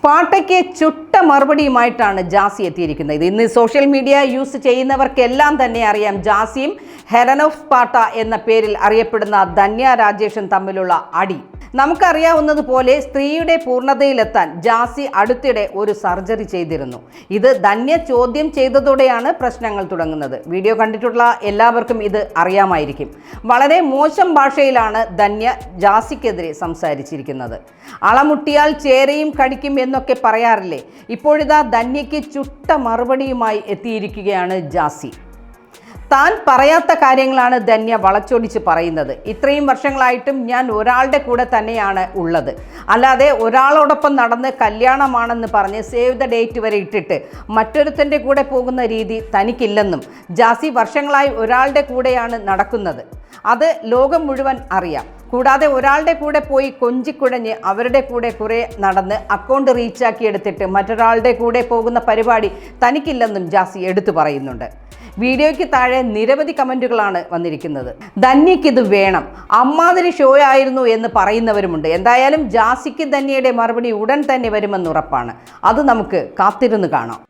സ്പാട്ടയ്ക്ക് ചുട്ട മറുപടിയുമായിട്ടാണ് ജാസി എത്തിയിരിക്കുന്നത്. ഇത് ഇന്ന് സോഷ്യൽ മീഡിയ യൂസ് ചെയ്യുന്നവർക്കെല്ലാം തന്നെ അറിയാം ജാസിയും ഹെലൻ ഓഫ് സ്പാട്ട എന്ന പേരിൽ അറിയപ്പെടുന്ന ധന്യ രാജേഷും തമ്മിലുള്ള അടി. നമുക്കറിയാവുന്നതുപോലെ സ്ത്രീയുടെ പൂർണതയിലെത്താൻ ജാസി അടുത്തിടെ ഒരു സർജറി ചെയ്തിരുന്നു. ഇത് ധന്യ ചോദ്യം ചെയ്തതോടെയാണ് പ്രശ്നങ്ങൾ തുടങ്ങുന്നത്. വീഡിയോ കണ്ടിട്ടുള്ള എല്ലാവർക്കും ഇത് അറിയാമായിരിക്കും. വളരെ മോശം ഭാഷയിലാണ് ധന്യ ജാസിക്കെതിരെ സംസാരിച്ചിരിക്കുന്നത്. അളമുട്ടിയാൽ ചേരയും കടിക്കും എന്നൊക്കെ പറയാറില്ലേ? ഇപ്പോഴിതാ ധന്യയ്ക്ക് ചുട്ട മറുപടിയുമായി എത്തിയിരിക്കുകയാണ് ജാസി. താൻ പറയാത്ത കാര്യങ്ങളാണ് ധന്യ വളച്ചൊടിച്ച് പറയുന്നത്. ഇത്രയും വർഷങ്ങളായിട്ടും ഞാൻ ഒരാളുടെ കൂടെ തന്നെയാണ് ഉള്ളത്. അല്ലാതെ ഒരാളോടൊപ്പം നടന്ന് കല്യാണമാണെന്ന് പറഞ്ഞ് സേവ് ദ ഡേറ്റ് വരെ ഇട്ടിട്ട് മറ്റൊരുത്തന്റെ കൂടെ പോകുന്ന രീതി തനിക്കില്ലെന്നും ജാസി വർഷങ്ങളായി ഒരാളുടെ കൂടെയാണ് നടക്കുന്നത്. അത് ലോകം മുഴുവൻ അറിയാം. കൂടാതെ ഒരാളുടെ കൂടെ പോയി കൊഞ്ചിക്കുഴഞ്ഞ് അവരുടെ കൂടെ കുറേ നടന്ന് അക്കൗണ്ട് റീച്ചാക്കി എടുത്തിട്ട് മറ്റൊരാളുടെ കൂടെ പോകുന്ന പരിപാടി തനിക്കില്ലെന്നും ജാസി എടുത്തു പറയുന്നുണ്ട്. വീഡിയോയ്ക്ക് താഴെ നിരവധി കമന്റുകളാണ് വന്നിരിക്കുന്നത്. ധന്യക്കിത് വേണം. അമ്മാതിരി ഷോ ആയിരുന്നു എന്ന് പറയുന്നവരുമുണ്ട്. എന്തായാലും ജാസിക്ക് ധന്യയുടെ മറുപടി ഉടൻ തന്നെ വരുമെന്നുറപ്പാണ് അത് നമുക്ക് കാത്തിരുന്ന് കാണാം.